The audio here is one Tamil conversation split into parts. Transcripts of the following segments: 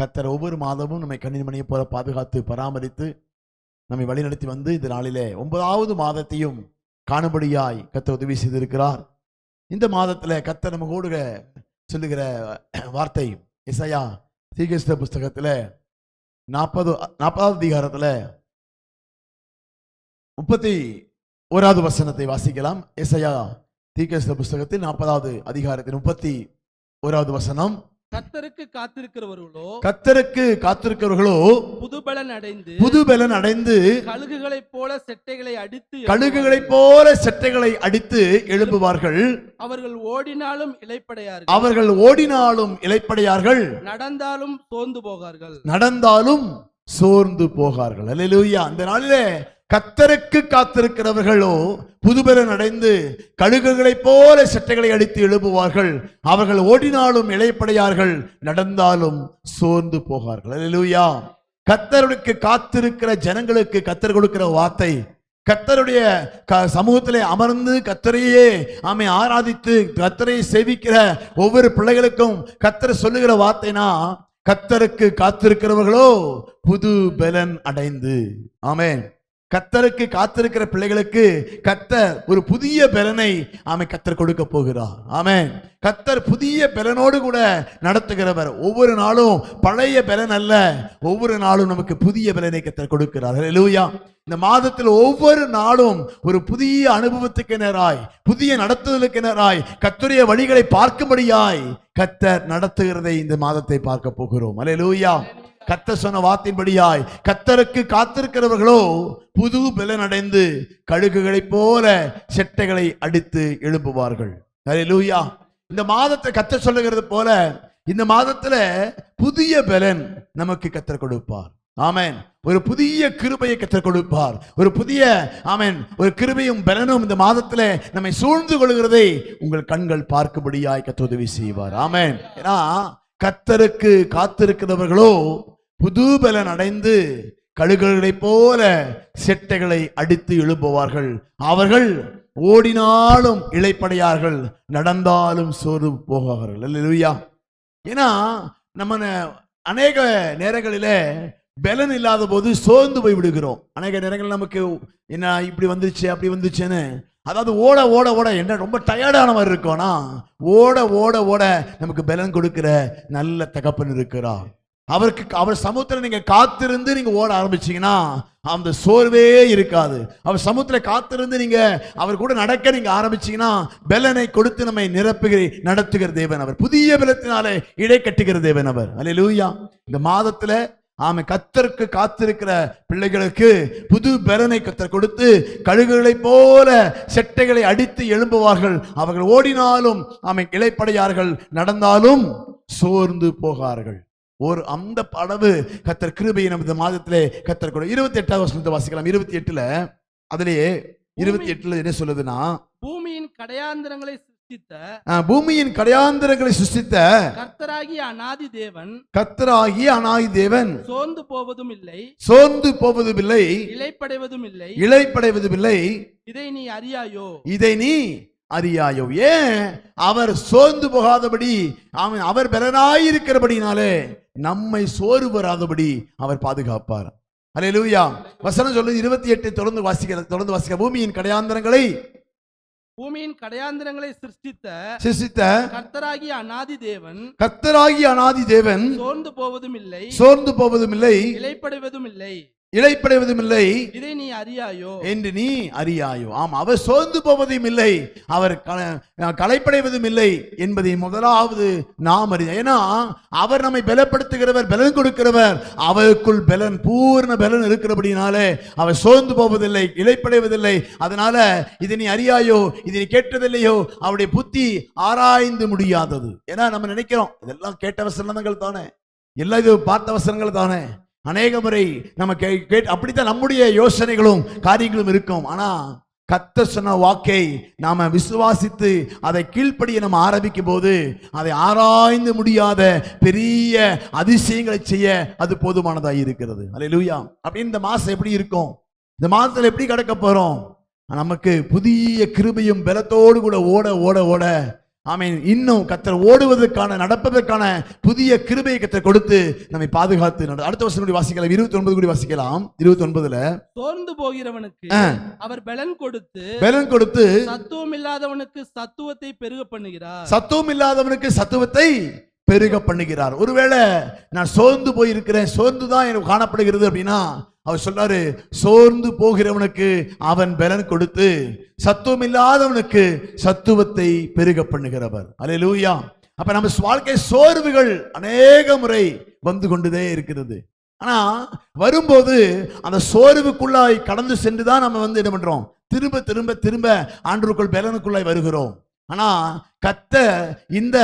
கத்தர் ஒவ்வொரு மாதமும் நம்மை கண்ணின் போல பாதுகாத்து பராமரித்து நம்மை வழிநடத்தி வந்து இந்த நாளிலே ஒன்பதாவது மாதத்தையும் காணும்படியாய் கத்தர் உதவி செய்திருக்கிறார். இந்த மாதத்துல கத்தர் நம்ம கூட சொல்லுகிற வார்த்தை இசையா தீகிருஷ்ண புஸ்தகத்துல நாற்பது நாற்பதாவது அதிகாரத்துல முப்பத்தி ஓராவது வசனத்தை வாசிக்கலாம். இசையா தீகிருஷ்ண புஸ்தகத்தில் நாற்பதாவது அதிகாரத்தின் முப்பத்தி ஓராவது வசனம். கர்த்தருக்கு காத்திருக்கிறவர்களோ கத்தருக்கு காத்திருக்கிறவர்களோ புதுபலன் அடைந்து புது பலன் அடைந்து கழுகுகளைப் போல செட்டைகளை அடித்து கழுகுகளைப் போல செட்டைகளை அடித்து எழும்புவார்கள். அவர்கள் ஓடினாலும் இளைப்படையார்கள். அவர்கள் ஓடினாலும் இலைப்படையார்கள் நடந்தாலும் சோர்ந்து போகார்கள். நடந்தாலும் சோர்ந்து போகார்கள். அல்லேலூயா. அந்த நாளிலே கத்தருக்கு காத்திருக்கிறவர்களோ புதுபெலன் அடைந்து கழுகுகளைப் போல சட்டைகளை அடித்து எழுப்புவார்கள் அவர்கள் ஓடினாலும் இளைப்படையார்கள் நடந்தாலும் சோர்ந்து போகார்கள். அல்லேலூயா. கத்தருக்கு காத்திருக்கிற ஜனங்களுக்கு கத்தர் கொடுக்கிற வார்த்தை கத்தருடைய க- சமூகத்திலே அமர்ந்து கத்தரையே ஆமை ஆராதித்து கத்தரையை சேவிக்கிற ஒவ்வொரு பிள்ளைகளுக்கும் கத்தர் சொல்லுகிற வார்த்தைனா கத்தருக்கு காத்திருக்கிறவர்களோ புது பலன் அடைந்து. ஆமேன். கத்தருக்கு காத்திருக்கிற பிள்ளைகளுக்கு கத்தர் ஒரு புதிய பலனை ஆமை கத்தர் கொடுக்க போகிறார். ஆமென். கத்தர் புதிய பலனோடு கூட நடத்துகிறவர். ஒவ்வொரு நாளும் பழைய பலன் அல்ல. ஒவ்வொரு நாளும் நமக்கு புதிய பலனை கத்தர் கொடுக்கிறார். லூயா இந்த மாதத்தில் ஒவ்வொரு நாளும் ஒரு புதிய அனுபவத்துக்கு நேராய் புதிய நடத்துதலுக்கு நேராய் கத்துடைய வழிகளை பார்க்கும்படியாய் கத்தர் நடத்துகிறதை இந்த மாதத்தை பார்க்க போகிறோம். ஹalleluya. கத்த சொன்ன வார்த்தையின்படியாய் கத்தருக்கு காத்திருக்கிறவர்களோ புது பலன் அடைந்து கழுகுகளைப் போல செட்டைகளை அடித்து எழுப்புவார்கள் லூயா இந்த மாதத்தை கத்த சொல்லுகிறது போல இந்த மாதத்துல புதிய பலன் நமக்கு கத்தர் கொடுப்பார். ஆமேன் ஒரு புதிய கிருபையை கத்தர் கொடுப்பார். ஒரு புதிய ஆமேன் ஒரு கிருபையும் பலனும் இந்த மாதத்துல நம்மை சூழ்ந்து கொள்கிறதை உங்கள் கண்கள் பார்க்கும்படியாய் கத்த உதவி செய்வார். ஆமேன் ஏன்னா கத்தருக்கு காத்திருக்கிறவர்களோ புது பலன் அடைந்து கழுகுகளைப் போல செட்டைகளை அடித்து எழுப்புவார்கள் அவர்கள் ஓடினாலும் இளைப்படையார்கள் நடந்தாலும் சோர்வு போகார்கள் அல்லேலூயா. ஏன்னா நம்ம அநேக நேரங்களில் பலன் இல்லாத போது சோர்ந்து போய் விடுகிறோம். அநேக நேரங்கள் நமக்கு என்ன இப்படி வந்துச்சு அப்படி வந்துச்சுன்னு அதாவது ஓட ஓட ஓட என்ன ரொம்ப டயர்டான மாதிரி இருக்கோம்னா ஓட ஓட ஓட நமக்கு பலன் கொடுக்கிற நல்ல தகப்பன் இருக்கிறா அவருக்கு அவர் சமூகத்தில் நீங்க காத்திருந்து நீங்க ஓட ஆரம்பிச்சீங்கன்னா அந்த சோர்வே இருக்காது. அவர் சமூகத்தில் காத்திருந்து நீங்க அவர் கூட நடக்க நீங்க ஆரம்பிச்சீங்கன்னா பெலனை கொடுத்து நம்மை நிரப்புகிற நடத்துகிற தேவன் அவர். புதிய பலத்தினாலே இடை கட்டுகிற தேவன் அவர். அல்லேலூயா இந்த மாதத்துல ஆமை கத்தருக்கு காத்திருக்கிற பிள்ளைகளுக்கு புது பெலனை கத்தர் கொடுத்து கழுகுகளைப் போல செட்டைகளை அடித்து எழும்புவார்கள். அவர்கள் ஓடினாலும் ஆமை இலைப்படையார்கள் நடந்தாலும் சோர்ந்து போகார்கள். ஒரு அந்த அளவு கத்தர் கிருபையை நமது மாதத்திலே கத்தர் கூட இருபத்தி எட்டாவது வசனத்தை வாசிக்கலாம். இருபத்தி எட்டுல அதிலேயே இருபத்தி எட்டுல என்ன சொல்லுதுன்னா பூமியின் கடையாந்திரங்களை பூமியின் கடையாந்திரங்களை சிருஷ்டித்த கர்த்தராகிய அநாதி தேவன் கத்தராகிய அனாய் தேவன். சோர்ந்து போவதும் இல்லை சோர்ந்து போவதுமில்லை இளைப்படைவதும் இல்லை. இழைப்படைவதுமில்லை இதை நீ அறியாயோ? இதை நீ அறியாயோ? ஏன்? அவர் சோர்ந்து போகாதபடி அவன் அவர் பலனாயிருக்கிறபடினாலே நம்மை சோறு வராதபடி அவர் பாதுகாப்பார். அல்லேலூயா வசனம் சொல்லுது இருபத்தி எட்டு தொடர்ந்து வாசிக்கிற தொடர்ந்து வாசிக்க. பூமியின் கடையாந்தரங்களை பூமியின் கடையாந்திரங்களை சிருஷ்டித்த சிசித்த கர்த்தராகிய அநாதி தேவன் கத்தராகி அனாதி தேவன் சோர்ந்து போவதும் இல்லை சோர்ந்து போவதும் இல்லை இளைப்படைவதும் இல்லை இழைப்படைவதும் இல்லை இதை நீ அறியாயோ? என்று நீ அறியாயோ. ஆம் அவர் சோர்ந்து போவதும் இல்லை அவர் களைப்படைவதும் இல்லை என்பதை முதலாவது நாம் அறிய ஏன்னா அவர் நம்மை பலப்படுத்துகிறவர் பலன் கொடுக்கிறவர் அவருக்குள் பலன் பூர்ண பலன் இருக்கிறபடினாலே அவர் சோர்ந்து போவதில்லை இழைப்படைவதில்லை அதனால இதை நீ அறியாயோ இதை நீ கேட்டதில்லையோ அவருடைய புத்தி ஆராய்ந்து முடியாதது. ஏன்னா நம்ம நினைக்கிறோம் இதெல்லாம் கேட்ட வசனங்கள் தானே. எல்லாம் இது பார்த்த வசனங்கள் தானே. அநேக முறை நம்ம கே கேட் அப்படித்தான் நம்முடைய யோசனைகளும் காரியங்களும் இருக்கும். ஆனால் கத்த சொன்ன வாக்கை நாம் விசுவாசித்து அதை கீழ்ப்படிய நம்ம ஆரம்பிக்கும் போது அதை ஆராய்ந்து முடியாத பெரிய அதிசயங்களை செய்ய அது போதுமானதாக இருக்கிறது. அல்லேலூயா அப்படி இந்த மாதம் எப்படி இருக்கும்? இந்த மாதத்தில் எப்படி கிடக்க போகிறோம் நமக்கு புதிய கிருபையும் பலத்தோடு கூட ஓட ஓட ஓட ஆமென். இன்னும் கத்தர் ஓடுவதற்கான நடப்பதற்கான புதிய கிருபையை கத்தர் கொடுத்து நம்மை பாதுகாத்து அடுத்த வருஷம் கூடி வாசிக்கலாம். இருபத்தி ஒன்பது கூடி வாசிக்கலாம். இருபத்தி ஒன்பதுல சோர்ந்து போகிறவனுக்கு. அவர் பலன் கொடுத்து பலன் கொடுத்து சத்துவம் இல்லாதவனுக்கு சத்துவத்தை பெருக பண்ணுகிறார். சத்துவம் இல்லாதவனுக்கு சத்துவத்தை பெருக பண்ணுகிறார். ஒருவேளை நான் சோர்ந்து போயிருக்கிறேன் சோர்ந்து தான் எனக்கு காணப்படுகிறது அப்படின்னா அவர் சொன்னாரு சோர்ந்து போகிறவனுக்கு அவன் பலன் கொடுத்து சத்துவம் இல்லாதவனுக்கு சத்துவத்தை பெருக பண்ணுகிறவர். அல்லேலூயா அப்ப நம்ம வாழ்க்கை சோர்வுகள் அநேக முறை வந்து கொண்டுதே இருக்கிறது. ஆனா வரும்போது அந்த சோர்வுக்குள்ளாய் கடந்து சென்று தான் நம்ம வந்து என்ன பண்றோம்? திரும்ப திரும்ப திரும்ப ஆண்டுக்குள் பலனுக்குள்ளாய் வருகிறோம். ஆனா கத்த இந்த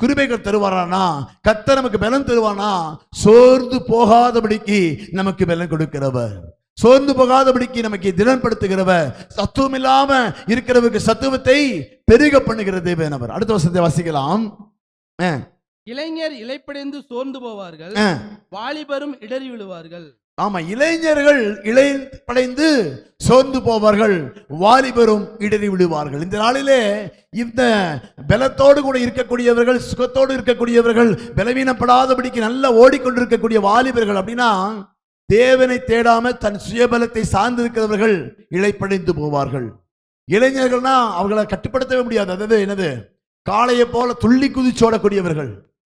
கிருபைகள் தருவாரானா? கத்த நமக்கு பலன் தருவானா? சோர்ந்து போகாதபடிக்கு நமக்கு பலன் கொடுக்கிறவர். சோர்ந்து போகாதபடிக்கு நமக்கு திடன்படுத்துகிறவர் சத்துவம் இல்லாம இருக்கிறவருக்கு சத்துவத்தை பெருக பண்ணுகிற தேவனவர் அடுத்த வருஷத்தை வாசிக்கலாம். இளைஞர் இலைப்படைந்து சோர்ந்து போவார்கள். வாலிபரும் இடறி விழுவார்கள். ஆமா இளைஞர்கள் இளை படைந்து சோர்ந்து போவார்கள் வாலிபரும் இடறி விடுவார்கள். இந்த நாளிலே இந்த பலத்தோடு கூட இருக்கக்கூடியவர்கள் சுகத்தோடு இருக்கக்கூடியவர்கள் பலவீனப்படாதபடிக்கு நல்லா ஓடிக்கொண்டிருக்கக்கூடிய வாலிபர்கள் அப்படின்னா தேவனை தேடாம தன் சுயபலத்தை சார்ந்திருக்கிறவர்கள் இழைப்படைந்து போவார்கள். இளைஞர்கள்னா அவங்களை கட்டுப்படுத்தவே முடியாது. அதாவது என்னது? காளையை போல துள்ளி குதிச்சோடக்கூடியவர்கள்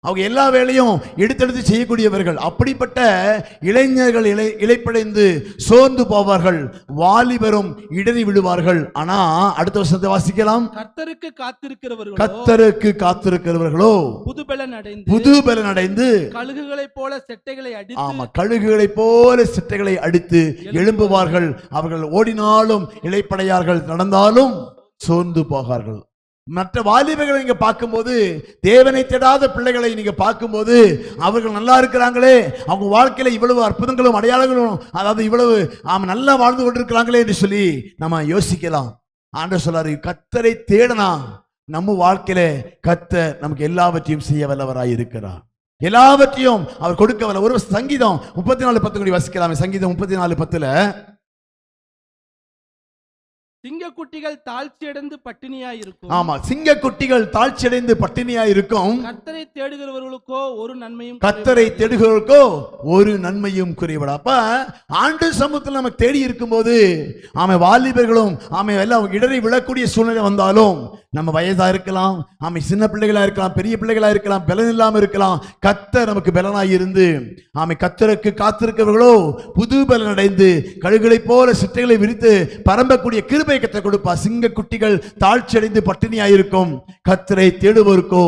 அவங்க எல்லா வேலையும் எடுத்தெடுத்து செய்யக்கூடியவர்கள். அப்படிப்பட்ட இளைஞர்கள் இலை இலைப்படைந்து சோர்ந்து போவார்கள். வாலிபரும் இடறி விடுவார்கள். ஆனா அடுத்த வருஷத்தை வாசிக்கலாம். கர்த்தருக்கு காத்திருக்கிறவர்களோ கத்தருக்கு காத்திருக்கிறவர்களோ புது பலன் அடைந்து புது பலன் அடைந்து கழுகுகளைப் போல செட்டைகளை அடித்து ஆமா கழுகுகளைப் போல சிட்டைகளை அடித்து எழும்புவார்கள். அவர்கள் ஓடினாலும் இளைப்படையார்கள் நடந்தாலும் சோர்ந்து போகார்கள். மற்ற வாலிபர்களை நீங்க பார்க்கும்போது தேவனை தேடாத பிள்ளைகளை நீங்க பார்க்கும்போது அவர்கள் நல்லா இருக்கிறாங்களே அவங்க வாழ்க்கையில இவ்வளவு அற்புதங்களும் அடையாளங்களும் அதாவது இவ்வளவு ஆமாம் நல்லா வாழ்ந்து கொண்டிருக்கிறாங்களே என்று சொல்லி நம்ம யோசிக்கலாம். ஆண்டவர் சொல்லாரு கத்தரை தேடனா நம்ம வாழ்க்கையில கத்த நமக்கு எல்லாவற்றையும் செய்ய வல்லவராய் இருக்கிறார். எல்லாவற்றையும் அவர் கொடுக்க வல்ல. ஒரு சங்கீதம் முப்பத்தி நாலு பத்து கோடி வசிக்கலாமே சங்கீதம் முப்பத்தி நாலு பத்துல. சிங்கக்குட்டிகள் தாழ்ச்சியடைந்து பட்டினியாய் இருக்கும் ஆமா சிங்க குட்டிகள் தாழ்ச்சியடைந்து பட்டினியா இருக்கும் கர்த்தரை தேடுகிறவர்களுக்கோ ஒரு நன்மையும் கத்தரை தேடுகிறவர்களுக்கோ ஒரு நன்மையும் குறைவிட அப்ப ஆண்டு சமூகத்தில் நமக்கு தேடி இருக்கும்போது ஆமை வாலிபர்களும் ஆமை எல்லாம் இடறி விழக்கூடிய சூழ்நிலை வந்தாலும் நம்ம வயதா இருக்கலாம் ஆமை சின்ன பிள்ளைகளா இருக்கலாம் பெரிய பிள்ளைகளா இருக்கலாம் பலன் இல்லாம இருக்கலாம் கத்த நமக்கு பலனாய் இருந்து ஆமை கத்தருக்கு காத்திருக்கிறவர்களோ புது பலன் அடைந்து கழுகளைப் போல சிட்டைகளை விரித்து பரம்பக்கூடிய கிருபை கத்த கொடுப்பா. சிங்க குட்டிகள் தாழ்ச்சி அடைந்து பட்டினியாயிருக்கும் கத்தரை தேடுவோருக்கோ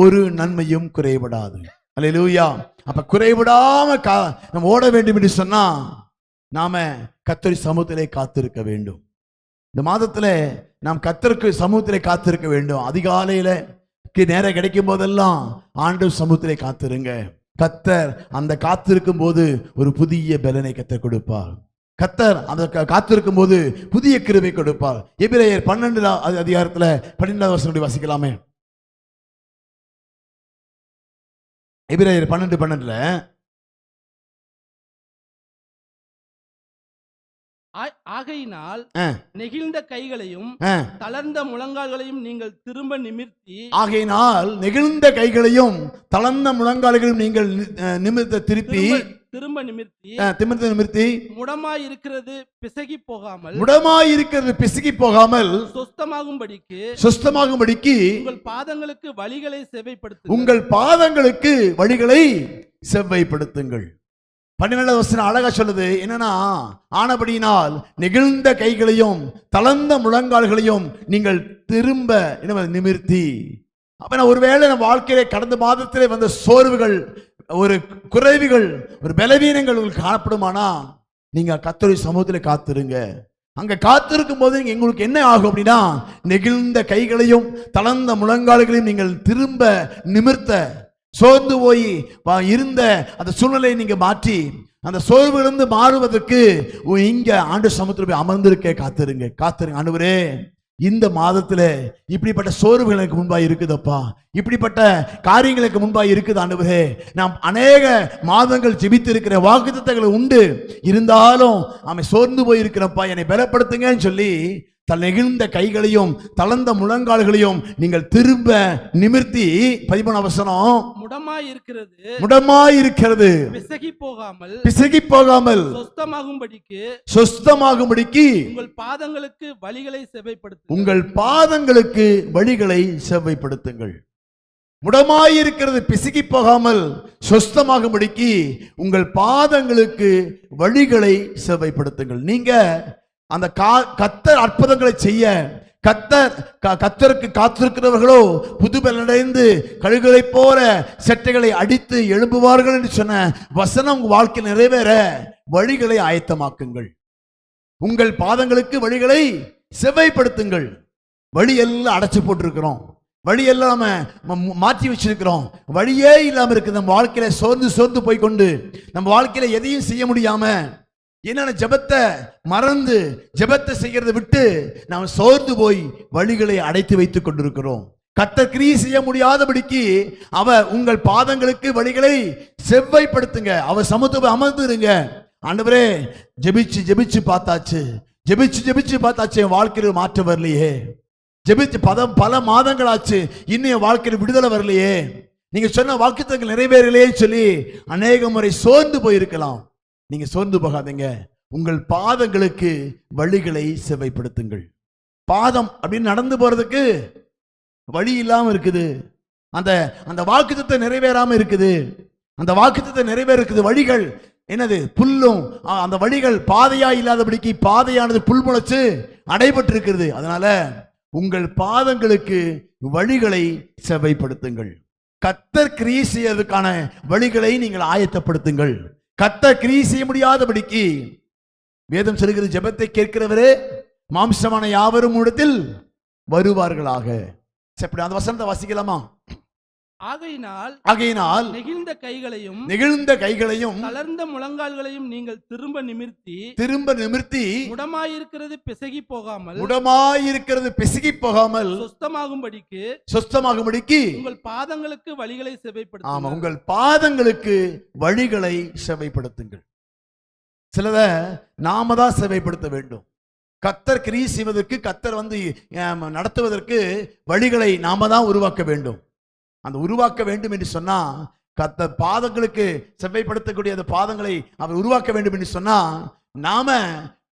ஒரு நன்மையும் குறைபடாது. அல்லேலூயா. அப்ப குறைவிடாம கா நம்ம ஓட வேண்டும் என்று சொன்னா நாம கத்தரி சமூகத்திலே காத்திருக்க வேண்டும். இந்த மாதத்தில் நாம் கத்தருக்கு சமூகத்திலே காத்திருக்க வேண்டும். அதிகாலையில் நேரம் கிடைக்கும் போதெல்லாம் ஆண்டு சமூகத்திலே காத்திருங்க. கத்தர் அந்த காத்திருக்கும் போது ஒரு புதிய பலனை கத்தர் கொடுப்பார். கத்தர் அந்த காத்திருக்கும் போது புதிய கிருமை கொடுப்பார். எபிரேயர் பன்னெண்டு அதிகாரத்தில் பன்னெண்டாவது வருஷம் வாசிக்கலாமே. எபிரேயர் பன்னெண்டு பன்னெண்டுல ஆகையினால். நெகிழ்ந்த கைகளையும் தளர்ந்த முழங்கால்களையும் நீங்கள் திரும்ப நிமிர்த்தி ஆகையினால் நெகிழ்ந்த கைகளையும் தளர்ந்த முழங்கால்களையும் நீங்கள் நிமிர்த்த திருப்பி திரும்ப- நிமிர்த்தி திமிர்த்த நிமிர்த்தி முடமாய் இருக்கிறது பிசகி போகாமல் முடமாயிருக்கிறது பிசுகி போகாமல் சொஸ்தமாகும்படிக்கு சுஸ்தமாகும்படிக்கு உங்கள் பாதங்களுக்கு வழிகளை செவைப்படுத்து உங்கள் பாதங்களுக்கு வழிகளை செவ்வைப்படுத்துங்கள். பன்னிரெண்டாவது வசனம் அழகா சொல்லுது. என்னன்னா ஆனபடியினால் நெகிழ்ந்த கைகளையும் தளர்ந்த முழங்கால்களையும் நீங்கள் திரும்ப என்ன நிமிர்த்தி. அப்ப நான் ஒருவேளை நம்ம வாழ்க்கையிலே கடந்த மாதத்திலே வந்த சோர்வுகள் ஒரு குறைவுகள் ஒரு பலவீனங்கள் உங்களுக்கு காணப்படுமானா நீங்க கத்தரி சமூகத்தில் காத்திருங்க. அங்க காத்திருக்கும் போது நீங்க உங்களுக்கு என்ன ஆகும் அப்படின்னா நெகிழ்ந்த கைகளையும் தளர்ந்த முழங்கால்களையும் நீங்கள் திரும்ப நிமிர்த்த சோர்ந்து போய் இருந்த அந்த சூழ்நிலையை நீங்க மாற்றி அந்த சோர்விலிருந்து மாறுவதற்கு உ- இங்க ஆண்டு சமுத்திரம் போய் அமர்ந்திருக்க காத்திருங்க காத்துருங்க. ஆண்டவரே இந்த மாதத்துல இப்படிப்பட்ட சோர்வுகள் எனக்கு முன்பாக இருக்குதப்பா. இப்படிப்பட்ட காரியங்களுக்கு முன்பாக இருக்குது ஆண்டவரே நாம் அநேக மாதங்கள் ஜிபித்து இருக்கிற வாக்குத்தத்தங்கள் உண்டு. இருந்தாலும் அவன் சோர்ந்து போய் இருக்கிறப்பா என்னை பலப்படுத்துங்கன்னு சொல்லி நெகிழ்ந்த கைகளையும் தளர்ந்த முழங்கால்களையும் நீங்கள் திரும்ப நிமிர்த்தி பதிமூணு அவசரம் முடமாய் இருக்கிறது முடமாய் இருக்கிறது பிசகி போகாமல் பிசகி போகாமல் சொஸ்தமாகும்படிக்கு சொஸ்தமாகும்படிக்கு உங்கள் பாதங்களுக்கு வழிகளை செவைப்படுத்து உங்கள் பாதங்களுக்கு வழிகளை செவ்வைப்படுத்துங்கள் முடமாயிருக்கிறது பிசுகி போகாமல் சொஸ்தமாகும்படிக்கு உங்கள் பாதங்களுக்கு வழிகளை செவ்வைப்படுத்துங்கள் நீங்க அந்த கா கத்தர் அற்புதங்களை செய்ய கத்தர் க- கத்தருக்கு காத்திருக்கிறவர்களோ புதுபலடைந்து கழுகுகளைப் போல செட்டைகளை அடித்து எழும்புவார்கள் என்று சொன்ன வசனம் உங்கள் வாழ்க்கையில் நிறைவேற வழிகளை ஆயத்தமாக்குங்கள். உங்கள் பாதங்களுக்கு வழிகளை செவ்வைப்படுத்துங்கள். வழியெல்லாம் அடைச்சி அடைச்சு போட்டிருக்கிறோம் வழி எல்லாம் மாற்றி வச்சிருக்கிறோம். வழியே இல்லாம இருக்கு நம்ம வாழ்க்கையில சோர்ந்து சோர்ந்து போய் கொண்டு நம்ம வாழ்க்கையில எதையும் செய்ய முடியாம என்னென்ன ஜெபத்தை மறந்து ஜெபத்தை செய்கிறத விட்டு நாம் சோர்ந்து போய் வழிகளை அடைத்து வைத்துக் கொண்டிருக்கிறோம். கத்த கிரியை செய்ய முடியாதபடிக்கு அவர் உங்கள் பாதங்களுக்கு வழிகளை செவ்வைப்படுத்துங்க அவர் சமத்துவ அமர்ந்துருங்க. ஆண்டவரே ஜெபிச்சு ஜெபிச்சு பார்த்தாச்சு. ஜெபிச்சு ஜெபிச்சு பார்த்தாச்சு. என் வாழ்க்கையில் மாற்றம் வரலையே. ஜெபிச்சு பதம் பல மாதங்கள் ஆச்சு இன்னும் என் வாழ்க்கையில் விடுதலை வரலையே. நீங்க சொன்ன வாக்குத்தங்கள் நிறைவேறலையே சொல்லி அநேக முறை சோர்ந்து போயிருக்கலாம். நீங்க சோர்ந்து போகாதீங்க. உங்கள் பாதங்களுக்கு வழிகளை செவைப்படுத்துங்கள் பாதம் அப்படின்னு நடந்து போறதுக்கு வழி இல்லாமல் இருக்குது. அந்த அந்த வாக்குத்தத்தை நிறைவேறாம இருக்குது. அந்த வாக்குத்தத்தை நிறைவேறுக்குது வழிகள் என்னது? புல்லும். ஆ, அந்த வழிகள் பாதையா இல்லாதபடிக்கு பாதையானது புல் முளைச்சு அடைபட்டு இருக்கிறது அதனால உங்கள் பாதங்களுக்கு வழிகளை செவைப்படுத்துங்கள் கத்தர் கிரியை செய்யறதுக்கான வழிகளை நீங்கள் ஆயத்தப்படுத்துங்கள். கத்த கிரி செய்ய முடியாதபடிக்கு வேதம் சொல்கிறது ஜெபத்தை கேட்கிறவரே மாம்சமான யாவரும் இடத்தில் வருவார்களாக. சரி, அந்த வசனத்தை வாசிக்கலாமா? ஆகையினால் ஆகையினால் நெகிழ்ந்த கைகளையும் நெகிழ்ந்த கைகளையும் தளர்ந்த முழங்கால்களையும் நீங்கள் திரும்ப நிமிர்த்தி திரும்ப நிமிர்த்தி முடமாயிருக்கிறது பிசகி போகாமல் முடமாயிருக்கிறது பிசுகி போகாமல் சொஸ்தமாகும்படிக்கு சொஸ்தமாகும்படிக்கு உங்கள் பாதங்களுக்கு வழிகளை ஆமா செவைப்படுத்து உங்கள் பாதங்களுக்கு வழிகளை செவைப்படுத்துங்கள். சிலத நாம தான் செவைப்படுத்த வேண்டும். கத்தர் கிரியை செய்வதற்கு கத்தர் வந்து ஆம், நடத்துவதற்கு வழிகளை நாம தான் உருவாக்க வேண்டும். அந்த உருவாக்க வேண்டும் என்று சொன்னா கத்த பாதங்களுக்கு செவ்வைப்படுத்தக்கூடிய அந்த பாதங்களை அவர் உருவாக்க வேண்டும் என்று சொன்னா நாம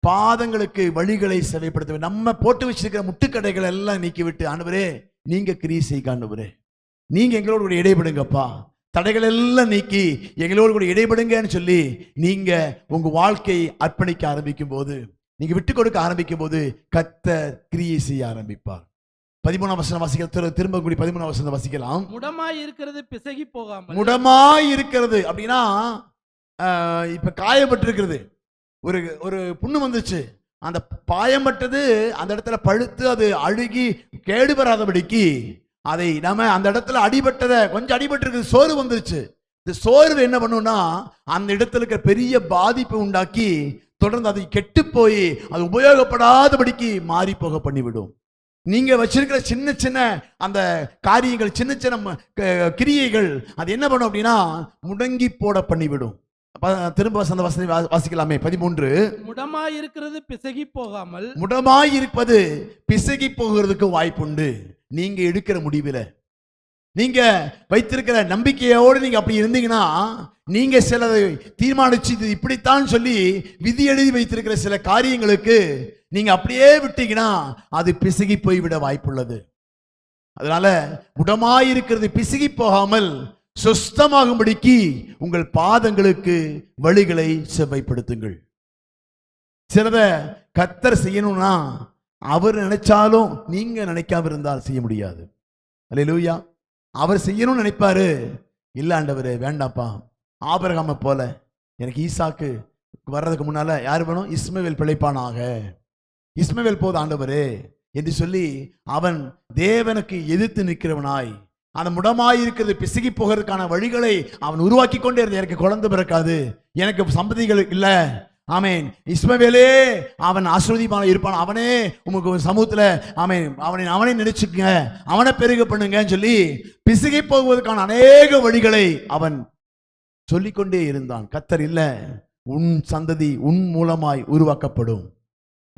பாதங்களுக்கு வழிகளை செவைப்படுத்த நம்ம போட்டு வச்சிருக்கிற முட்டுக்கடைகள் எல்லாம் நீக்கிவிட்டு ஆண்டவரே நீங்க கிரியை செய்ய ஆண்டவரே நீங்க எங்களோட கூட இடைபடுங்கப்பா. தடைகள் எல்லாம் நீக்கி எங்களோடு கூட இடைபடுங்கன்னு சொல்லி நீங்க உங்க வாழ்க்கையை அர்ப்பணிக்க ஆரம்பிக்கும் போது நீங்க விட்டு கொடுக்க ஆரம்பிக்கும் போது கத்த கிரியை செய்ய ஆரம்பிப்பார். பதிமூணாம் வசனம் வாசிக்க திரு- திரும்ப கூடி பதிமூணாம் வசனம் வாசிக்கலாம். முடமாயிருக்கிறது பிசகி போகாமல். முடமாய் இருக்கிறது அப்படின்னா இப்ப காயப்பட்டிருக்கிறது. ஒரு ஒரு புண்ணு வந்துச்சு. அந்த பாயம்பட்டது அந்த இடத்துல பழுத்து அது அழுகி கேடு வராதபடிக்கு அதை நம்ம அந்த இடத்துல அடிபட்டதை கொஞ்சம் அடிபட்டிருக்கு சோறு வந்துருச்சு. இந்த சோர்வு என்ன பண்ணும்னா அந்த இடத்துல இருக்கிற பெரிய பாதிப்பை உண்டாக்கி தொடர்ந்து அதை கெட்டு போய் அது உபயோகப்படாதபடிக்கு மாறி போக பண்ணிவிடும். நீங்க வச்சிருக்கிற சின்ன சின்ன அந்த காரியங்கள் சின்ன சின்ன கிரியைகள் அது என்ன பண்ணும் அப்படின்னா முடங்கி போட பண்ணிவிடும் திரும்ப அந்த வசதி வாசிக்கலாமே. பதிமூன்று. முடமாயிருக்கிறது பிசகி போகாமல் முடமாய் இருப்பது பிசகி போகிறதுக்கு வாய்ப்புண்டு. நீங்க எடுக்கிற முடிவில். நீங்க வைத்திருக்கிற நம்பிக்கையோடு நீங்க அப்படி இருந்தீங்கன்னா நீங்க சிலதை தீர்மானிச்சு இது இப்படித்தான் சொல்லி விதி எழுதி வைத்திருக்கிற சில காரியங்களுக்கு நீங்க அப்படியே விட்டீங்கன்னா அது பிசுகி போய்விட வாய்ப்புள்ளது. அதனால உடமாயிருக்கிறது பிசுகி போகாமல் சொஸ்தமாகும்படிக்கு உங்கள் பாதங்களுக்கு வழிகளை செவ்வைப்படுத்துங்கள். சிலத கத்தர் செய்யணும்னா அவர் நினைச்சாலும் நீங்க நினைக்காம இருந்தால் செய்ய முடியாது. அல்ல லூயா அவர் செய்யணும்னு நினைப்பாரு. இல்லாண்டவரு வேண்டாப்பா. ஆபரகாம போல எனக்கு ஈசாக்கு வர்றதுக்கு முன்னால யார் வேணும்? இஸ்மவேல் பிழைப்பானாக. இஸ்மவேல் போது ஆண்டவரே என்று சொல்லி அவன் தேவனுக்கு எதிர்த்து நிற்கிறவனாய் அந்த முடமாயிருக்கிறது பிசுகி போகிறதுக்கான வழிகளை அவன் உருவாக்கி கொண்டே இருந்த எனக்கு குழந்தை பிறக்காது எனக்கு சம்பதிகள் இல்ல. ஆமேன். இஸ்மவேலே அவன் ஆசிரதிமான இருப்பான். அவனே உமக்கு சமூகத்தில் சமூகத்துல அவனை அவனை நினைச்சுக்குங்க. அவனை பெருக பண்ணுங்கன்னு சொல்லி பிசுகி போவதற்கான அநேக வழிகளை அவன் சொல்லிக்கொண்டே இருந்தான். கத்தர் இல்ல உன் சந்ததி உன் மூலமாய் உருவாக்கப்படும்.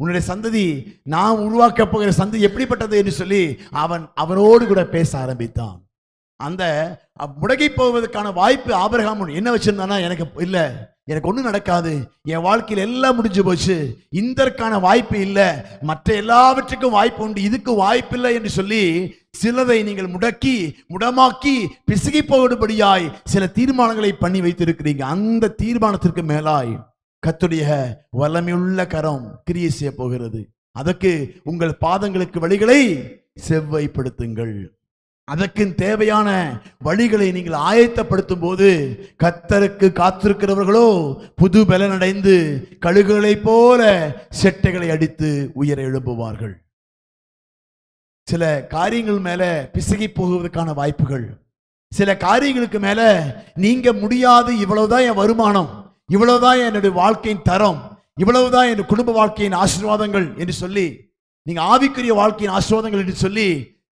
உன்னுடைய சந்ததி நான் உருவாக்க போகிற சந்ததி எப்படிப்பட்டது என்று சொல்லி அவன் அவனோடு கூட பேச ஆரம்பித்தான். அந்த அ- முடங்கி போவதற்கான வாய்ப்பு ஆபிரகாம் என்ன வச்சிருந்தானா எனக்கு இல்லை. எனக்கு ஒன்றும் நடக்காது. என் வாழ்க்கையில் எல்லாம் முடிஞ்சு போச்சு. இதற்கான வாய்ப்பு இல்லை. மற்ற எல்லாவற்றுக்கும் வாய்ப்பு உண்டு. இதுக்கு வாய்ப்பு இல்லை என்று சொல்லி சிலதை நீங்கள் முடக்கி முடமாக்கி பிசுகி போகும்படியாய் சில தீர்மானங்களை பண்ணி வைத்திருக்கிறீங்க. அந்த தீர்மானத்திற்கு மேலாய் கத்துடைய வல்லமையுள்ள கரம் கிரியை செய்ய போகிறது. அதற்கு உங்கள் பாதங்களுக்கு வழிகளை செவ்வைப்படுத்துங்கள். அதற்கு தேவையான வழிகளை நீங்கள் ஆயத்தப்படுத்தும் போது கத்தருக்கு காத்திருக்கிறவர்களோ புது பலனடைந்து கழுகுகளைப் போல செட்டைகளை அடித்து உயர எழும்புவார்கள். சில காரியங்கள் மேல பிசகி போகுவதற்கான வாய்ப்புகள். சில காரியங்களுக்கு மேல நீங்க முடியாது இவ்வளவுதான் என் வருமானம். இவ்வளவுதான் என்னுடைய வாழ்க்கையின் தரம் இவ்வளவுதான் என் குடும்ப வாழ்க்கையின் ஆசீர்வாதங்கள் என்று சொல்லி நீங்கள் ஆவிக்குரிய வாழ்க்கையின் ஆசீர்வாதங்கள் என்று சொல்லி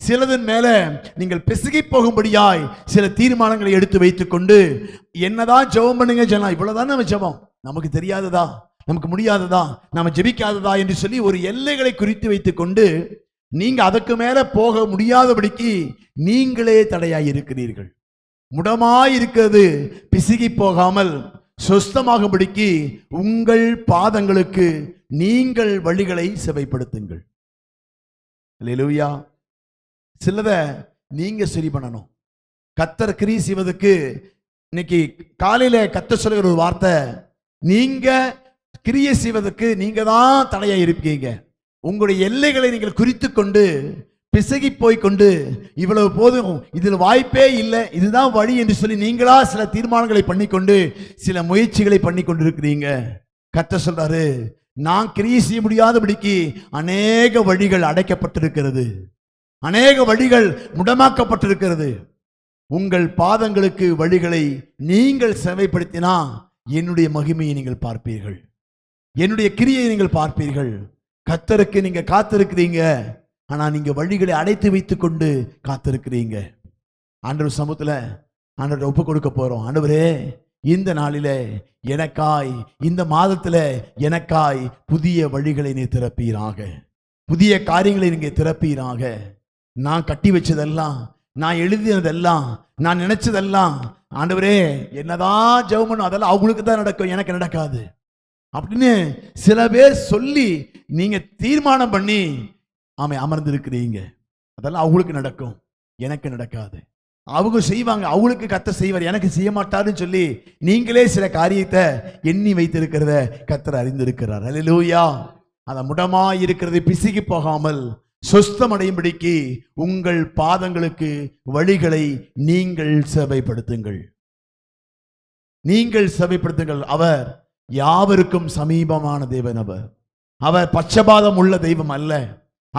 சிலதன் மேலே நீங்கள் பிசுகி போகும்படியாய் சில தீர்மானங்களை எடுத்து வைத்துக்கொண்டு என்னதான் ஜெபம் பண்ணுங்க ஜனா இவ்வளோதான் நம்ம ஜெபம். நமக்கு தெரியாததா? நமக்கு முடியாததா? நம்ம ஜெபிக்காததா? என்று சொல்லி ஒரு எல்லைகளை குறித்து வைத்துக்கொண்டு நீங்கள் அதுக்கு மேலே போக முடியாதபடிக்கு நீங்களே தடையாய் இருக்கிறீர்கள். முடமாய் இருக்கிறது பிசுகி போகாமல் சொஸ்தமாகும்படிக்கு உங்கள் பாதங்களுக்கு நீங்கள் வழிகளை செவைப்படுத்துங்கள். அல்லேலூயா. சிலத நீங்க சரி பண்ணணும். கத்தர் கிரி செய்வதற்கு இன்னைக்கு காலையில கத்த சொல்லுகிற ஒரு வார்த்தை நீங்க கிரியை செய்வதற்கு நீங்க தான் தடையா இருப்பீங்க. உங்களுடைய எல்லைகளை நீங்கள் குறித்து கொண்டு பிசகி போய் கொண்டு இவ்வளவு போதும் இதில் வாய்ப்பே இல்லை இதுதான் வழி என்று சொல்லி நீங்களா சில தீர்மானங்களை பண்ணிக்கொண்டு சில முயற்சிகளை பண்ணி கொண்டிருக்கிறீங்க கத்த சொல்றாரு நான் கிரியை செய்ய முடியாதபடிக்கு அநேக வழிகள் அடைக்கப்பட்டிருக்கிறது. அநேக வழிகள் முடமாக்கப்பட்டிருக்கிறது. உங்கள் பாதங்களுக்கு வழிகளை நீங்கள் செவைப்படுத்தினா என்னுடைய மகிமையை நீங்கள் பார்ப்பீர்கள். என்னுடைய கிரியை நீங்கள் பார்ப்பீர்கள். கத்தருக்கு நீங்க காத்திருக்கிறீங்க. ஆனால் நீங்கள் வழிகளை அடைத்து வைத்து கொண்டு காத்திருக்கிறீங்க. ஆண்டவர் சமூகத்தில் ஆண்டவர் ஒப்பு கொடுக்க போகிறோம் ஆண்டவரே இந்த நாளில எனக்காய் இந்த மாதத்தில் எனக்காய் புதிய வழிகளை நீ திறப்பீராக. புதிய காரியங்களை நீங்கள் திறப்பீராக. நான் கட்டி வச்சதெல்லாம் நான் எழுதினதெல்லாம் நான் நினைச்சதெல்லாம் ஆண்டவரே என்னதான் ஜெபம் அதெல்லாம் அவங்களுக்கு தான் நடக்கும் எனக்கு நடக்காது. அப்படின்னு சில பேர் சொல்லி நீங்கள் தீர்மானம் பண்ணி ஆமை அமர்ந்திருக்கிறீங்க. அதெல்லாம் அவங்களுக்கு நடக்கும். எனக்கு நடக்காது. அவங்க செய்வாங்க. அவங்களுக்கு கத்த செய்வார். எனக்கு செய்ய மாட்டாருன்னு சொல்லி நீங்களே சில காரியத்தை எண்ணி வைத்திருக்கிறத கத்தர் அறிந்திருக்கிறார். அலிலூயா அந்த முடமா இருக்கிறது பிசுகி போகாமல் சொஸ்தமடையும்படிக்கு உங்கள் பாதங்களுக்கு வழிகளை நீங்கள் சேவைப்படுத்துங்கள். நீங்கள் சேவைப்படுத்துங்கள். அவர் யாவருக்கும் சமீபமான தேவன் அவர். அவர் பட்சபாதம் உள்ள தெய்வம் அல்ல.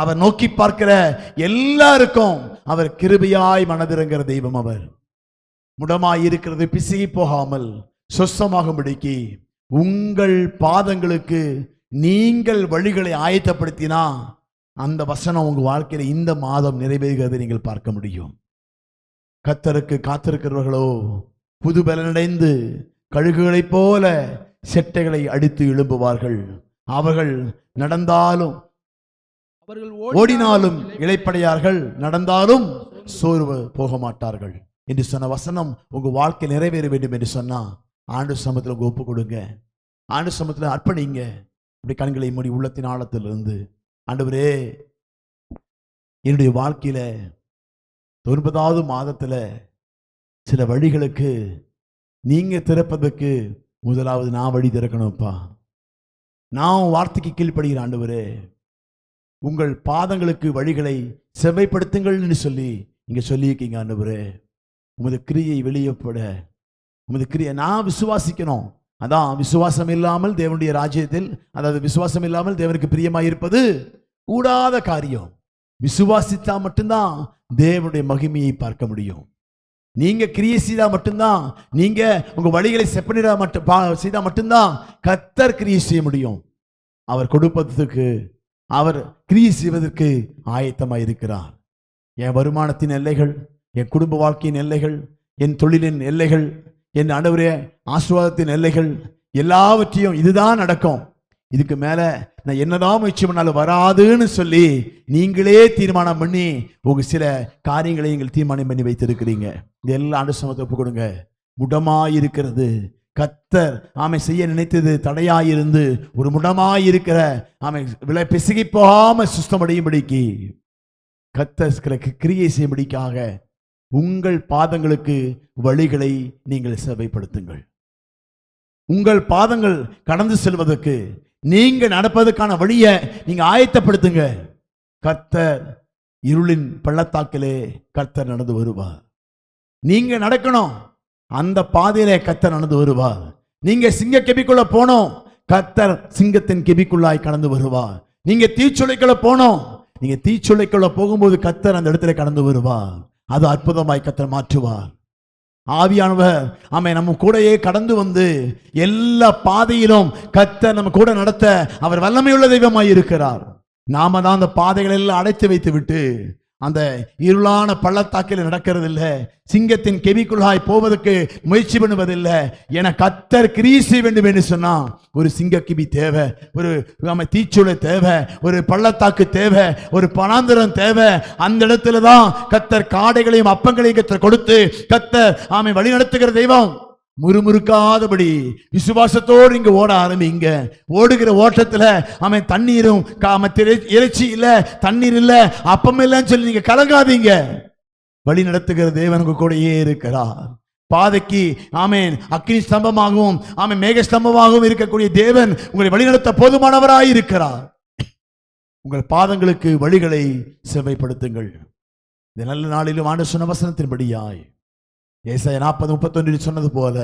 அவர் நோக்கி பார்க்கிற எல்லாருக்கும் அவர் கிருபையாய் மனதிறங்கிற தெய்வம் அவர். முடமாய் இருக்கிறது பிசுகி போகாமல் சொஸ்தமாகும்படிக்கு உங்கள் பாதங்களுக்கு நீங்கள் வழிகளை ஆயத்தப்படுத்தினா அந்த வசனம் உங்கள் வாழ்க்கையில இந்த மாதம் நிறைவேறுகிறது நீங்கள் பார்க்க முடியும். கத்தருக்கு காத்திருக்கிறவர்களோ புது பலனடைந்து கழுகுகளைப் போல செட்டைகளை அடித்து எழும்புவார்கள். அவர்கள் நடந்தாலும் ஓடினாலும் இழைப்படையார்கள் நடந்தாலும் சோர்வு போக மாட்டார்கள் என்று சொன்ன வசனம் உங்க வாழ்க்கை நிறைவேற வேண்டும் என்று சொன்னா ஆண்டு சமத்துல உங்க ஒப்பு கொடுங்க. ஆண்டு சமத்துல அர்ப்பணிங்க. இப்படி கண்களை மூடி உள்ளத்தின் ஆழத்திலிருந்து. ஆண்டவரே என்னுடைய வாழ்க்கையில ஒன்பதாவது மாதத்துல சில வழிகளுக்கு நீங்க திறப்பதற்கு முதலாவது நான் வழி திறக்கணும்ப்பா. நான் வார்த்தைக்கு கீழ்ப்படுகிற ஆண்டவரே உங்கள் பாதங்களுக்கு வழிகளை செவ்வைப்படுத்துங்கள்னு சொல்லி இங்க சொல்லியிருக்கீங்க ஆண்டவரே. உமது கிரியை வெளியப்பட உமது கிரியை நான் விசுவாசிக்கணும். அதான் விசுவாசம் இல்லாமல் தேவனுடைய ராஜ்யத்தில் அதாவது விசுவாசம் இல்லாமல் தேவனுக்கு பிரியமாக இருப்பது கூடாத காரியம். விசுவாசித்தா மட்டும்தான் தேவனுடைய மகிமையை பார்க்க முடியும். நீங்க கிரியை செய்தா மட்டும்தான் நீங்க உங்க வழிகளை செப்பனிட மட்டும் பா- செய்தா மட்டும்தான் கத்தர் கிரியை செய்ய முடியும். அவர் கொடுப்பதுக்கு அவர் கிரியை செய்வதற்கு ஆயத்தமாக இருக்கிறார். என் வருமானத்தின் எல்லைகள் என் குடும்ப வாழ்க்கையின் எல்லைகள் என் தொழிலின் எல்லைகள் என் ஆண்டவரே ஆசீர்வாதத்தின் எல்லைகள் எல்லாவற்றையும் இதுதான் நடக்கும் இதுக்கு மேல நான் என்னதான் முயற்சி பண்ணாலும் வராதுன்னு சொல்லி நீங்களே தீர்மானம் பண்ணி உங்க சில காரியங்களை நீங்கள் தீர்மானம் பண்ணி வைத்திருக்கிறீங்க. இதெல்லாம் ஆண்டு அனுசமத்தை ஒப்பு கொடுங்க. முடமாயிருக்கிறது கத்தர் ஆமை செய்ய நினைத்தது தடையாயிருந்து ஒரு முடமாயிருக்கிற ஆமை விலை பிசுகி போகாம சுஸ்தமடையும்படிக்கு கத்தர் கிரியை செய்யும்படிக்காக உங்கள் பாதங்களுக்கு வழிகளை நீங்கள் சேவைப்படுத்துங்கள். உங்கள் பாதங்கள் கடந்து செல்வதற்கு நீங்க நடப்பதற்கான வழியை நீங்க ஆயத்தப்படுத்துங்க. கர்த்தர் இருளின் பள்ளத்தாக்கிலே கர்த்தர் நடந்து வருவார். நீங்க நடக்கணும். அந்த பாதையிலே கத்தர் நடந்து வருவார். நீங்க சிங்க கெபிக்குள்ள போனோம் கத்தர் சிங்கத்தின் கெபிக்குள்ளாய் கடந்து வருவார். நீங்க தீச்சுளைக்குள்ள போனோம் நீங்க தீச்சுளைக்குள்ள போகும்போது கத்தர் அந்த இடத்துல கடந்து வருவார். அது அற்புதமாய் கத்தர் மாற்றுவார். ஆவியானவர் ஆமை நம்ம கூடயே கடந்து வந்து எல்லா பாதையிலும் கத்தர் நம்ம கூட நடத்த அவர் வல்லமையுள்ள தெய்வமாய் இருக்கிறார். நாம தான் அந்த பாதைகளெல்லாம் அடைத்து வைத்து விட்டு அந்த இருளான பள்ளத்தாக்கில் நடக்கிறதில்ல. சிங்கத்தின் கெவிக்குள்ளாய் போவதற்கு முயற்சி பண்ணுவதில்லை. என கத்தர் கிரீசி வேண்டும் என்று சொன்னா ஒரு சிங்க கிபி தேவை ஒரு நம்ம தீச்சுளை தேவை ஒரு பள்ளத்தாக்கு தேவை ஒரு பணாந்திரம் தேவை. அந்த இடத்துல தான் கத்தர் காடைகளையும் அப்பங்களையும் கத்தர் கொடுத்து கத்தர் ஆமை வழி நடத்துகிற தெய்வம். முறுமுறுக்காதபடி விசுவாசத்தோடு இங்க ஓட ஆரம்பிங்க. ஓடுகிற ஓட்டத்துல அவன் தண்ணீரும் கா- இறைச்சி இல்ல தண்ணீர் இல்ல அப்பம் இல்லைன்னு சொல்லி நீங்க கலங்காதீங்க. வழி நடத்துகிற தேவனுக்கு கூடயே இருக்கிறார். பாதைக்கு ஆமேன் அக்னி ஸ்தம்பமாகவும் ஆமென் மேக ஸ்தம்பமாகவும் இருக்கக்கூடிய தேவன் உங்களை வழிநடத்த போதுமானவராய் இருக்கிறார். உங்கள் பாதங்களுக்கு வழிகளை செவ்வைப்படுத்துங்கள். இந்த நல்ல நாளிலும் ஆண்டு சொன்ன வசனத்தின்படியாய். ஏசாய நாற்பது முப்பத்தொன்றில் சொன்னது போல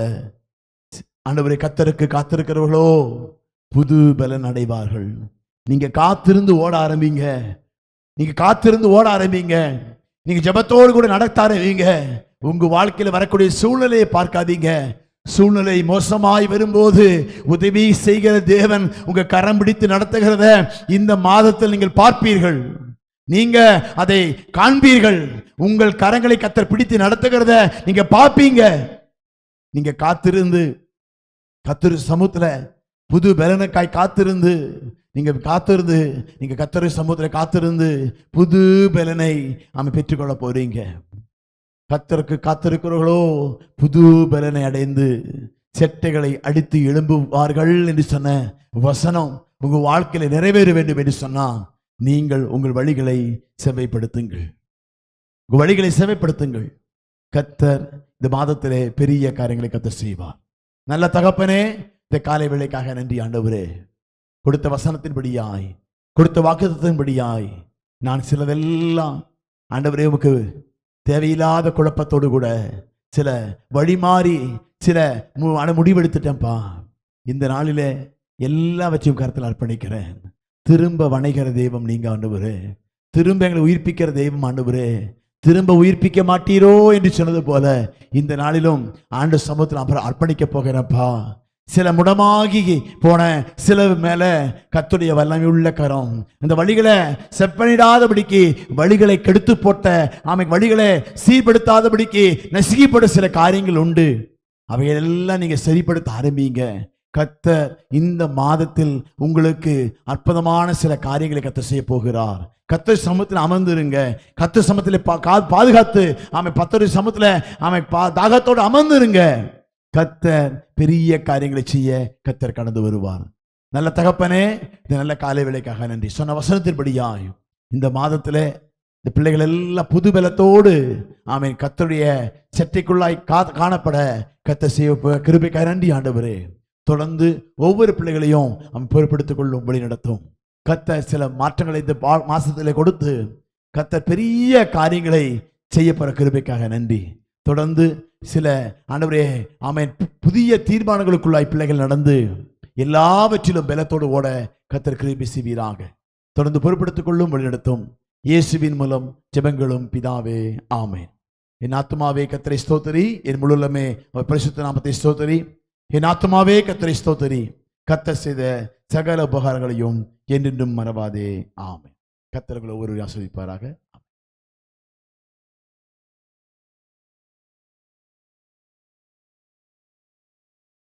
ஆண்டவரை கத்தருக்கு காத்திருக்கிறவர்களோ புது பலன் அடைவார்கள். நீங்க காத்திருந்து ஓட ஆரம்பிங்க. நீங்க காத்திருந்து ஓட ஆரம்பிங்க. நீங்க ஜெபத்தோடு கூட நடத்த ஆரம்பிங்க. உங்க வாழ்க்கையில் வரக்கூடிய சூழ்நிலையை பார்க்காதீங்க. சூழ்நிலை மோசமாய் வரும்போது உதவி செய்கிற தேவன் உங்க கரம் பிடித்து நடத்துகிறத இந்த மாதத்தில் நீங்கள் பார்ப்பீர்கள். நீங்க அதை காண்பீர்கள். உங்கள் கரங்களை கத்தர் பிடித்து நடத்துகிறத நீங்க பார்ப்பீங்க. நீங்க காத்திருந்து கத்திரு சமூகத்துல புது பலனுக்காய் காத்திருந்து நீங்க காத்திருந்து நீங்க கத்தரு சமூகத்துல காத்திருந்து புது பலனை நாம பெற்றுக்கொள்ள போறீங்க. கத்தருக்கு காத்திருக்கிறவர்களோ புது பலனை அடைந்து செட்டைகளை அடித்து எழும்புவார்கள் என்று சொன்ன வசனம் உங்க வாழ்க்கையில நிறைவேற வேண்டும் என்று சொன்னான் நீங்கள் உங்கள் வழிகளை செவைப்படுத்துங்கள் உங்கள் வழிகளை செவைப்படுத்துங்கள் கத்தர் இந்த மாதத்திலே பெரிய காரியங்களை கத்தர் செய்வார். நல்ல தகப்பனே இந்த காலை வேலைக்காக நன்றி ஆண்டவரே. கொடுத்த வசனத்தின்படியாய் கொடுத்த வாக்குத்தின்படியாய் நான் சிலதெல்லாம் ஆண்டவரே உமக்கு தேவையில்லாத குழப்பத்தோடு கூட சில வழி மாறி சில முடிவெடுத்துட்டேன்ப்பா இந்த நாளிலே எல்லாவற்றையும் கருத்தில் அர்ப்பணிக்கிறேன் திரும்ப வணைகிற தெய்வம் நீங்க ஆண்டவரே. திரும்ப எங்களை உயிர்ப்பிக்கிற தெய்வம் ஆண்டவரே. திரும்ப உயிர்ப்பிக்க மாட்டீரோ என்று சொன்னது போல இந்த நாளிலும் ஆண்டு சமூகத்தில் அப்புறம் அர்ப்பணிக்க போகிறப்பா. சில முடமாகி போன சில மேல கத்துடைய வல்லமை உள்ள கரம். இந்த வழிகளை செப்பனிடாதபடிக்கு வழிகளை கெடுத்து போட்ட ஆமை வழிகளை சீர்படுத்தாதபடிக்கு நசுகிப்பட சில காரியங்கள் உண்டு. அவையெல்லாம் நீங்க சரிப்படுத்த ஆரம்பிங்க. கத்தர் இந்த மாதத்தில் உங்களுக்கு அற்புதமான சில காரியங்களை கத்த செய்ய போகிறார். கத்தர் சமத்தில் அமர்ந்துருங்க. கத்தர் சமத்தில் பா- பாதுகாத்து ஆமை பத்தொரு சமத்தில் ஆமை பா- தாகத்தோடு அமர்ந்துருங்க. கத்தர் பெரிய காரியங்களை செய்ய கத்தர் கடந்து வருவார். நல்ல தகப்பனே இந்த நல்ல காலை வேலைக்காக நன்றி. சொன்ன வசனத்தின்படியாய் இந்த மாதத்துல இந்த பிள்ளைகள் எல்லாம் புது பலத்தோடு அவன் கத்தருடைய செட்டைக்குள்ளாய் கா காணப்பட கத்த செய்ய கிருபைக்காக நன்றி ஆண்டவரே. தொடர்ந்து ஒவ்வொரு பிள்ளைகளையும் அவன் பொறுப்படுத்திக் கொள்ளும் வழி நடத்தும். கத்த சில மாற்றங்களை இந்த பா- கொடுத்து கத்த பெரிய காரியங்களை செய்யப்போற கிருபைக்காக நன்றி. தொடர்ந்து சில ஆண்டவரே அவன் புதிய தீர்மானங்களுக்குள்ளாய் பிள்ளைகள் நடந்து எல்லாவற்றிலும் பலத்தோடு ஓட கத்தர் கிருபி செய்வீராக. தொடர்ந்து பொறுப்படுத்திக் கொள்ளும் வழிநடத்தும் இயேசுவின் மூலம் ஜெபங்களும் பிதாவே ஆமென். என் ஆத்துமாவே கத்தரை ஸ்தோத்தரி. என் முழுலமே அவர் பரிசுத்த நாமத்தை ஸ்தோத்தரி. என் ஆத்மாவே கத்தரை ஸ்தோத்தரி. கத்தர் செய்த சகல உபகாரங்களையும் என்றென்றும் மறவாதே. ஆமை கத்தர்களை ஒரு ஆஸ்வதிப்பாராக